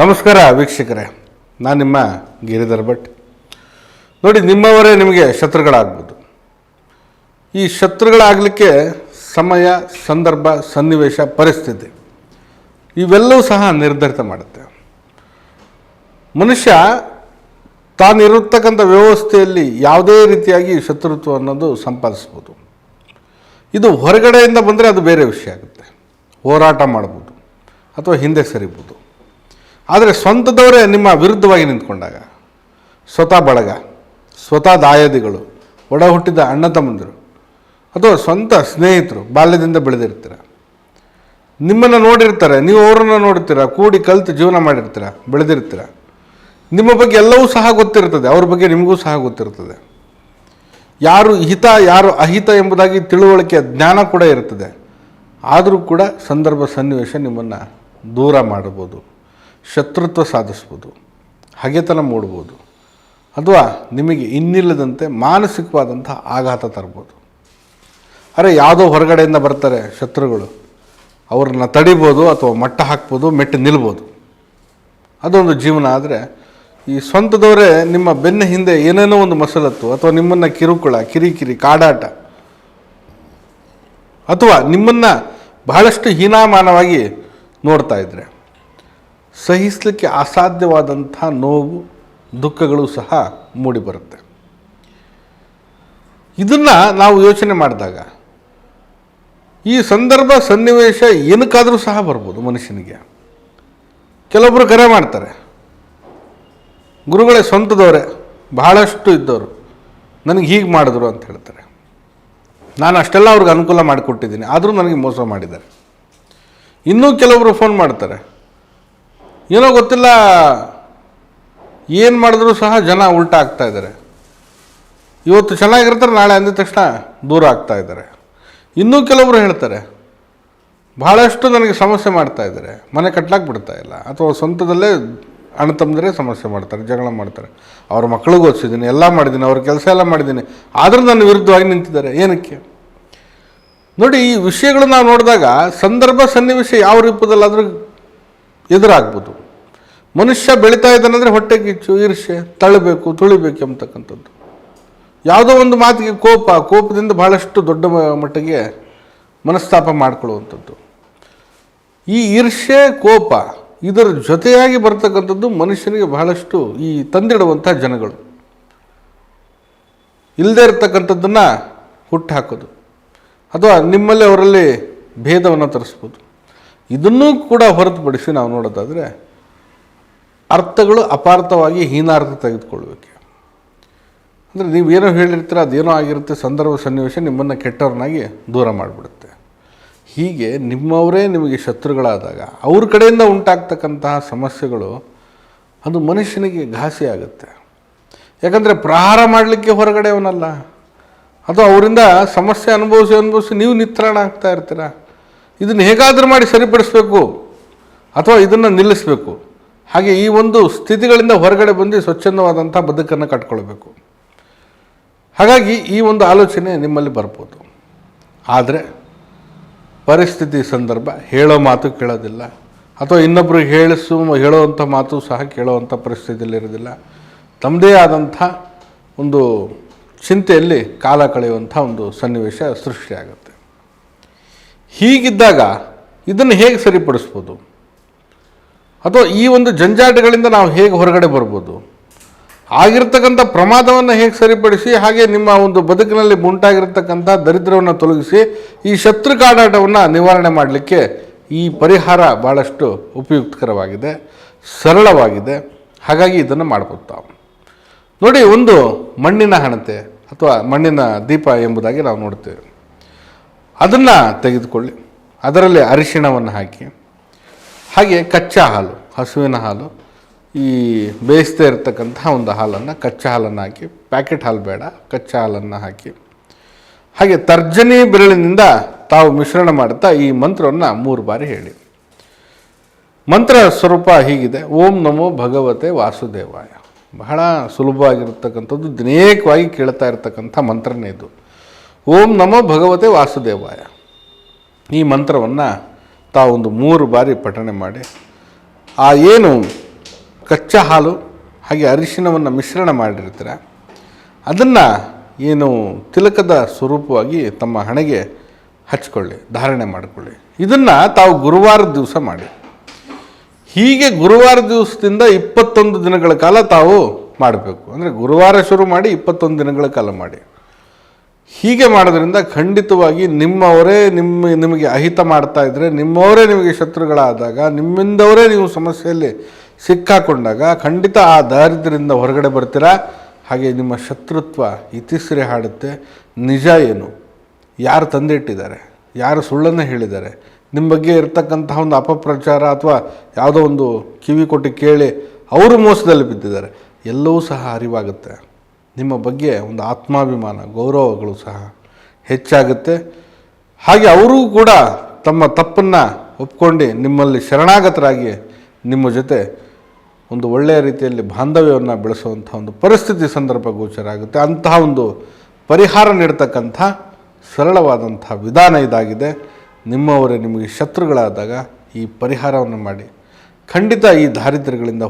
ನಮಸ್ಕಾರ ವೀಕ್ಷಕರೇ, ನಾನು ನಿಮ್ಮ ಗಿರಿಧರ್ ಭಟ್. ನೋಡಿ, ನಿಮ್ಮವರೇ ನಿಮಗೆ ಶತ್ರುಗಳಾಗ್ಬೋದು. ಈ ಶತ್ರುಗಳಾಗಲಿಕ್ಕೆ ಸಮಯ, ಸಂದರ್ಭ, ಸನ್ನಿವೇಶ, ಪರಿಸ್ಥಿತಿ, ಇವೆಲ್ಲವೂ ಸಹ ನಿರ್ಧರಿತ ಮಾಡುತ್ತೆ. ಮನುಷ್ಯ ತಾನಿರತಕ್ಕಂಥ ವ್ಯವಸ್ಥೆಯಲ್ಲಿ ಯಾವುದೇ ರೀತಿಯಾಗಿ ಶತ್ರುತ್ವ ಅನ್ನೋದು ಸಂಪಾದಿಸ್ಬೋದು. ಇದು ಹೊರಗಡೆಯಿಂದ ಬಂದರೆ ಅದು ಬೇರೆ ವಿಷಯ ಆಗುತ್ತೆ. ಹೋರಾಟ ಮಾಡ್ಬೋದು, ಅಥವಾ ಹಿಂದೆ ಸರಿಬೋದು. ಆದರೆ ಸ್ವಂತದವರೇ ನಿಮ್ಮ ವಿರುದ್ಧವಾಗಿ ನಿಂತ್ಕೊಂಡಾಗ, ಸ್ವತಃ ಬಳಗ, ಸ್ವತಃ ದಾಯಾದಿಗಳು, ಒಡ ಹುಟ್ಟಿದ ಅಣ್ಣ ತಮ್ಮಂದಿರು, ಅಥವಾ ಸ್ವಂತ ಸ್ನೇಹಿತರು ಬಾಲ್ಯದಿಂದ ಬೆಳೆದಿರ್ತೀರ. ನಿಮ್ಮನ್ನು ನೋಡಿರ್ತಾರೆ, ನೀವು ಅವರನ್ನು ನೋಡ್ತೀರ, ಕೂಡಿ ಕಲಿತು ಜೀವನ ಮಾಡಿರ್ತೀರ, ಬೆಳೆದಿರ್ತೀರ. ನಿಮ್ಮ ಬಗ್ಗೆ ಎಲ್ಲವೂ ಸಹ ಗೊತ್ತಿರ್ತದೆ, ಅವ್ರ ಬಗ್ಗೆ ನಿಮಗೂ ಸಹ ಗೊತ್ತಿರ್ತದೆ. ಯಾರು ಹಿತ, ಯಾರು ಅಹಿತ ಎಂಬುದಾಗಿ ತಿಳುವಳಿಕೆ ಜ್ಞಾನ ಕೂಡ ಇರ್ತದೆ. ಆದರೂ ಕೂಡ ಸಂದರ್ಭ ಸನ್ನಿವೇಶ ನಿಮ್ಮನ್ನು ದೂರ ಮಾಡ್ಬೋದು ಶತ್ರುತ್ವ ಸಾಧಿಸ್ಬೋದು, ಹಗೆತನ ಮೂಡ್ಬೋದು, ಅಥವಾ ನಿಮಗೆ ಇನ್ನಿಲ್ಲದಂತೆ ಮಾನಸಿಕವಾದಂಥ ಆಘಾತ ತರ್ಬೋದು. ಅರೆ ಯಾವುದೋ ಹೊರಗಡೆಯಿಂದ ಬರ್ತಾರೆ ಶತ್ರುಗಳು, ಅವ್ರನ್ನ ತಡಿಬೋದು ಅಥವಾ ಮಟ್ಟ ಹಾಕ್ಬೋದು, ಮೆಟ್ಟು ನಿಲ್ಬೋದು. ಅದೊಂದು ಜೀವನ ಆದರೆ ಈ ಸ್ವಂತದವರೇ ನಿಮ್ಮ ಬೆನ್ನ ಹಿಂದೆ ಏನೇನೋ ಒಂದು ಮಸಲತ್ತು ಅಥವಾ ನಿಮ್ಮನ್ನು ಕಿರುಕುಳ, ಕಿರಿಕಿರಿ, ಕಾಡಾಟ, ಅಥವಾ ನಿಮ್ಮನ್ನು ಬಹಳಷ್ಟು ಹೀನಾಮಾನವಾಗಿ ನೋಡ್ತಾ ಇದ್ರೆ ಸಹಿಸಲಿಕ್ಕೆ ಅಸಾಧ್ಯವಾದಂಥ ನೋವು, ದುಃಖಗಳು ಸಹ ಮೂಡಿಬರುತ್ತೆ. ಇದನ್ನು ನಾವು ಯೋಚನೆ ಮಾಡಿದಾಗ, ಈ ಸಂದರ್ಭ ಸನ್ನಿವೇಶ ಏನಕ್ಕಾದರೂ ಸಹ ಬರ್ಬೋದು ಮನುಷ್ಯನಿಗೆ. ಕೆಲವೊಬ್ಬರು ಕರೆ ಮಾಡ್ತಾರೆ, ಗುರುಗಳೇ ಸ್ವಂತದವರೇ, ಬಹಳಷ್ಟು ಇದ್ದವರು, ನನಗೆ ಹೀಗೆ ಮಾಡಿದ್ರು ಅಂತ ಹೇಳ್ತಾರೆ. ನಾನು ಅಷ್ಟೆಲ್ಲ ಅವ್ರಿಗೆ ಅನುಕೂಲ ಮಾಡಿಕೊಟ್ಟಿದ್ದೀನಿ, ಆದರೂ ನನಗೆ ಮೋಸ ಮಾಡಿದ್ದಾರೆ. ಇನ್ನೂ ಕೆಲವರು ಫೋನ್ ಮಾಡ್ತಾರೆ ಏನೋ ಗೊತ್ತಿಲ್ಲ, ಏನು ಮಾಡಿದ್ರೂ ಸಹ ಜನ ಉಲ್ಟಾ ಆಗ್ತಾ ಇದ್ದಾರೆ. ಇವತ್ತು ಚೆನ್ನಾಗಿರ್ತಾರೆ, ನಾಳೆ ಅಂದಿದ ತಕ್ಷಣ ದೂರ ಆಗ್ತಾ ಇದ್ದಾರೆ. ಇನ್ನೂ ಕೆಲವರು ಹೇಳ್ತಾರೆ ಭಾಳಷ್ಟು ನನಗೆ ಸಮಸ್ಯೆ ಮಾಡ್ತಾ ಇದ್ದಾರೆ. ಮನೆ ಕಟ್ಲಾಕ್ ಬಿಡ್ತಾ ಇಲ್ಲ. ಅಥವಾ ಸ್ವಂತದಲ್ಲೇ ಅಣ್ಣ ಸಮಸ್ಯೆ ಮಾಡ್ತಾರೆ, ಜಗಳ ಮಾಡ್ತಾರೆ. ಅವ್ರ ಮಕ್ಳಿಗೆ ಓದಿಸಿದ್ದೀನಿ, ಎಲ್ಲ ಮಾಡಿದ್ದೀನಿ, ಅವ್ರ ಕೆಲಸ ಎಲ್ಲ ಮಾಡಿದ್ದೀನಿ. ಆದರೂ ನನ್ನ ವಿರುದ್ಧವಾಗಿ ನಿಂತಿದ್ದಾರೆ. ಏನಕ್ಕೆ? ನೋಡಿ, ಈ ವಿಷಯಗಳು ನಾವು ನೋಡಿದಾಗ, ಸಂದರ್ಭ ಸನ್ನಿವೇಶ ಯಾವ ರೂಪದಲ್ಲಾದರೂ ಎದುರಾಗ್ಬೋದು. ಮನುಷ್ಯ ಬೆಳೀತಾ ಇದ್ದಾನಂದರೆ ಹೊಟ್ಟೆ ಕಿಚ್ಚು ಈರ್ಷೆ ತಳ್ಳಬೇಕು, ತುಳಿಬೇಕು ಎಂಬತಕ್ಕಂಥದ್ದು. ಯಾವುದೋ ಒಂದು ಮಾತಿಗೆ ಕೋಪ, ಕೋಪದಿಂದ ಬಹಳಷ್ಟು ದೊಡ್ಡ ಮಟ್ಟಿಗೆ ಮನಸ್ತಾಪ ಮಾಡಿಕೊಳ್ಳುವಂಥದ್ದು. ಈ ಈರ್ಷೆ ಕೋಪ ಇದರ ಜೊತೆಯಾಗಿ ಬರ್ತಕ್ಕಂಥದ್ದು ಮನುಷ್ಯನಿಗೆ ಬಹಳಷ್ಟು ಈ ತಂದಿಡುವಂಥ ಜನಗಳು. ಇಲ್ಲದೆ ಇರತಕ್ಕಂಥದ್ದನ್ನು ಹುಟ್ಟು ಹಾಕೋದು. ಅಥವಾ ನಿಮ್ಮಲ್ಲಿ ಅವರಲ್ಲಿ ಭೇದವನ್ನು ತರಿಸ್ಬೋದು. ಇದನ್ನೂ ಕೂಡ ಹೊರತುಪಡಿಸಿ ನಾವು ನೋಡೋದಾದರೆ ಅರ್ಥಗಳು ಅಪಾರ್ಥವಾಗಿ ಹೀನಾರ್ಥ ತೆಗೆದುಕೊಳ್ಬೇಕು. ಅಂದರೆ ನೀವೇನೋ ಹೇಳಿರ್ತೀರ, ಅದೇನೋ ಆಗಿರುತ್ತೆ, ಸಂದರ್ಭ ಸನ್ನಿವೇಶ ನಿಮ್ಮನ್ನು ಕೆಟ್ಟವ್ರನ್ನಾಗಿ ದೂರ ಮಾಡಿಬಿಡುತ್ತೆ. ಹೀಗೆ ನಿಮ್ಮವರೇ ನಿಮಗೆ ಶತ್ರುಗಳಾದಾಗ, ಅವ್ರ ಕಡೆಯಿಂದ ಉಂಟಾಗ್ತಕ್ಕಂತಹ ಸಮಸ್ಯೆಗಳು, ಅದು ಮನುಷ್ಯನಿಗೆ ಘಾಸಿ ಆಗುತ್ತೆ. ಯಾಕಂದರೆ ಪ್ರಹಾರ ಮಾಡಲಿಕ್ಕೆ ಹೊರಗಡೆ ಅವನಲ್ಲ ಅದು ಅವರಿಂದ ಸಮಸ್ಯೆ ಅನುಭವಿಸಿ ಅನುಭವಿಸಿ ನೀವು ನಿತ್ರಾಣ ಆಗ್ತಾ ಇರ್ತೀರ? ಇದನ್ನು ಹೇಗಾದರೂ ಮಾಡಿ ಸರಿಪಡಿಸಬೇಕು ಅಥವಾ ಇದನ್ನು ನಿಲ್ಲಿಸಬೇಕು. ಹಾಗೆ ಈ ಒಂದು ಸ್ಥಿತಿಗಳಿಂದ ಹೊರಗಡೆ ಬಂದು ಸ್ವಚ್ಛಂದವಾದಂಥ ಬದುಕನ್ನು ಕಟ್ಕೊಳ್ಬೇಕು. ಹಾಗಾಗಿ ಈ ಒಂದು ಆಲೋಚನೆ ನಿಮ್ಮಲ್ಲಿ ಬರ್ಬೋದು. ಆದರೆ ಪರಿಸ್ಥಿತಿ ಸಂದರ್ಭ ಹೇಳೋ ಮಾತು ಕೇಳೋದಿಲ್ಲ. ಅಥವಾ ಇನ್ನೊಬ್ಬರು ಹೇಳಿಸು, ಹೇಳೋವಂಥ ಮಾತು ಸಹ ಕೇಳೋವಂಥ ಪರಿಸ್ಥಿತಿಯಲ್ಲಿ ಇರೋದಿಲ್ಲ. ತಮ್ಮದೇ ಆದಂಥ ಒಂದು ಚಿಂತೆಯಲ್ಲಿ ಕಾಲ ಕಳೆಯುವಂಥ ಒಂದು ಸನ್ನಿವೇಶ ಸೃಷ್ಟಿಯಾಗುತ್ತೆ. ಹೀಗಿದ್ದಾಗ ಇದನ್ನು ಹೇಗೆ ಸರಿಪಡಿಸ್ಬೋದು? ಅಥವಾ ಈ ಒಂದು ಜಂಜಾಟಗಳಿಂದ ನಾವು ಹೇಗೆ ಹೊರಗಡೆ ಬರ್ಬೋದು? ಆಗಿರ್ತಕ್ಕಂಥ ಪ್ರಮಾದವನ್ನು ಹೇಗೆ ಸರಿಪಡಿಸಿ, ಹಾಗೆ ನಿಮ್ಮ ಒಂದು ಬದುಕಿನಲ್ಲಿ ಉಂಟಾಗಿರ್ತಕ್ಕಂಥ ದರಿದ್ರವನ್ನು ತೊಲಗಿಸಿ, ಈ ಶತ್ರು ಕಾಡಾಟವನ್ನು ನಿವಾರಣೆ ಮಾಡಲಿಕ್ಕೆ ಈ ಪರಿಹಾರ ಭಾಳಷ್ಟು ಉಪಯುಕ್ತಕರವಾಗಿದೆ, ಸರಳವಾಗಿದೆ. ಹಾಗಾಗಿ ಇದನ್ನು ಮಾಡ್ಬೋದು ನೋಡಿ, ಒಂದು ಮಣ್ಣಿನ ಹಣತೆ ಅಥವಾ ಮಣ್ಣಿನ ದೀಪ ಎಂಬುದಾಗಿ ನಾವು ನೋಡ್ತೇವೆ. ಅದನ್ನು ತೆಗೆದುಕೊಳ್ಳಿ. ಅದರಲ್ಲಿ ಅರಿಶಿಣವನ್ನು ಹಾಕಿ. ಹಾಗೆ ಕಚ್ಚಾ ಹಾಲು, ಹಸುವಿನ ಹಾಲು, ಈ ಬೇಯಿಸ್ತಾ ಇರತಕ್ಕಂಥ ಒಂದು ಹಾಲನ್ನು ಕಚ್ಚಾ ಹಾಲನ್ನು ಹಾಕಿ, ಪ್ಯಾಕೆಟ್ ಹಾಲು ಬೇಡ, ಕಚ್ಚಾ ಹಾಲನ್ನು ಹಾಕಿ. ಹಾಗೆ ತರ್ಜನಿ ಬೆರಳಿನಿಂದ ತಾವು ಮಿಶ್ರಣ ಮಾಡುತ್ತಾ ಈ ಮಂತ್ರವನ್ನು ಮೂರು ಬಾರಿ ಹೇಳಿ. ಮಂತ್ರ ಸ್ವರೂಪ ಹೀಗಿದೆ. ಓಂ ನಮೋ ಭಗವತೆ ವಾಸುದೇವಾಯ. ಬಹಳ ಸುಲಭವಾಗಿರ್ತಕ್ಕಂಥದ್ದು, ದಿನೇಕವಾಗಿ ಕೇಳ್ತಾ ಇರತಕ್ಕಂಥ ಮಂತ್ರನೇ ಇದು. ಓಂ ನಮೋ ಭಗವತೆ ವಾಸುದೇವಾಯ. ಈ ಮಂತ್ರವನ್ನು ತಾವೊಂದು ಮೂರು ಬಾರಿ ಪಠಣೆ ಮಾಡಿ, ಆ ಏನು ಕಚ್ಚಾ ಹಾಲು, ಹಾಗೆ ಅರಿಶಿನವನ್ನು ಮಿಶ್ರಣ ಮಾಡಿರ್ತೀರ, ಅದನ್ನು ಏನು ತಿಲಕದ ಸ್ವರೂಪವಾಗಿ ತಮ್ಮ ಹಣೆಗೆ ಹಚ್ಕೊಳ್ಳಿ, ಧಾರಣೆ ಮಾಡಿಕೊಳ್ಳಿ. ಇದನ್ನು ತಾವು ಗುರುವಾರದ ದಿವಸ ಮಾಡಿ. ಹೀಗೆ ಗುರುವಾರ ದಿವಸದಿಂದ ಇಪ್ಪತ್ತೊಂದು ದಿನಗಳ ಕಾಲ ತಾವು ಮಾಡಬೇಕು. ಅಂದರೆ ಗುರುವಾರ ಶುರು ಮಾಡಿ ಇಪ್ಪತ್ತೊಂದು ದಿನಗಳ ಕಾಲ ಮಾಡಿ. ಹೀಗೆ ಮಾಡೋದ್ರಿಂದ ಖಂಡಿತವಾಗಿ ನಿಮ್ಮವರೇ ನಿಮ್ಮ, ನಿಮಗೆ ಅಹಿತ ಮಾಡ್ತಾ ಇದ್ರೆ, ನಿಮ್ಮವರೇ ನಿಮಗೆ ಶತ್ರುಗಳಾದಾಗ, ನಿಮ್ಮಿಂದವರೇ ನೀವು ಸಮಸ್ಯೆಯಲ್ಲಿ ಸಿಕ್ಕಾಕೊಂಡಾಗ ಖಂಡಿತ ಆ ದಾರಿದ್ರ್ಯದಿಂದ ಹೊರಗಡೆ ಬರ್ತೀರಾ? ಹಾಗೆ ನಿಮ್ಮ ಶತ್ರುತ್ವ ಇತಿಶ್ರೀ ಹಾಡುತ್ತೆ. ನಿಜ ಏನು? ಯಾರು ತಂದಿಟ್ಟಿದ್ದಾರೆ? ಯಾರು ಸುಳ್ಳನ್ನು ಹೇಳಿದ್ದಾರೆ? ನಿಮ್ಮ ಬಗ್ಗೆ ಇರತಕ್ಕಂತಹ ಒಂದು ಅಪಪ್ರಚಾರ ಅಥವಾ ಯಾವುದೋ ಒಂದು ಕಿವಿ ಕೊಟ್ಟು ಕೇಳಿ ಅವರು ಮೋಸದಲ್ಲಿ ಬಿದ್ದಿದ್ದಾರೆ. ಎಲ್ಲವೂ ಸಹ ಅರಿವಾಗುತ್ತೆ. ನಿಮ್ಮ ಬಗ್ಗೆ ಒಂದು ಆತ್ಮಾಭಿಮಾನ, ಗೌರವಗಳು ಸಹ ಹೆಚ್ಚಾಗುತ್ತೆ. ಹಾಗೆ ಅವರೂ ಕೂಡ ತಮ್ಮ ತಪ್ಪನ್ನು ಒಪ್ಕೊಂಡು ನಿಮ್ಮಲ್ಲಿ ಶರಣಾಗತರಾಗಿ ನಿಮ್ಮ ಜೊತೆ ಒಂದು ಒಳ್ಳೆಯ ರೀತಿಯಲ್ಲಿ ಬಾಂಧವ್ಯವನ್ನು ಬೆಳೆಸುವಂಥ ಒಂದು ಪರಿಸ್ಥಿತಿ ಸಂದರ್ಭ ಗೋಚರ ಆಗುತ್ತೆ. ಅಂತಹ ಒಂದು ಪರಿಹಾರ ನೀಡ್ತಕ್ಕಂಥ ಸರಳವಾದಂಥ ವಿಧಾನ ಇದಾಗಿದೆ. ನಿಮ್ಮವರೇ ನಿಮಗೆ ಶತ್ರುಗಳಾದಾಗ ಈ ಪರಿಹಾರವನ್ನು ಮಾಡಿ. ಖಂಡಿತ ಈ ದಾರಿದ್ರ್ಯಗಳಿಂದ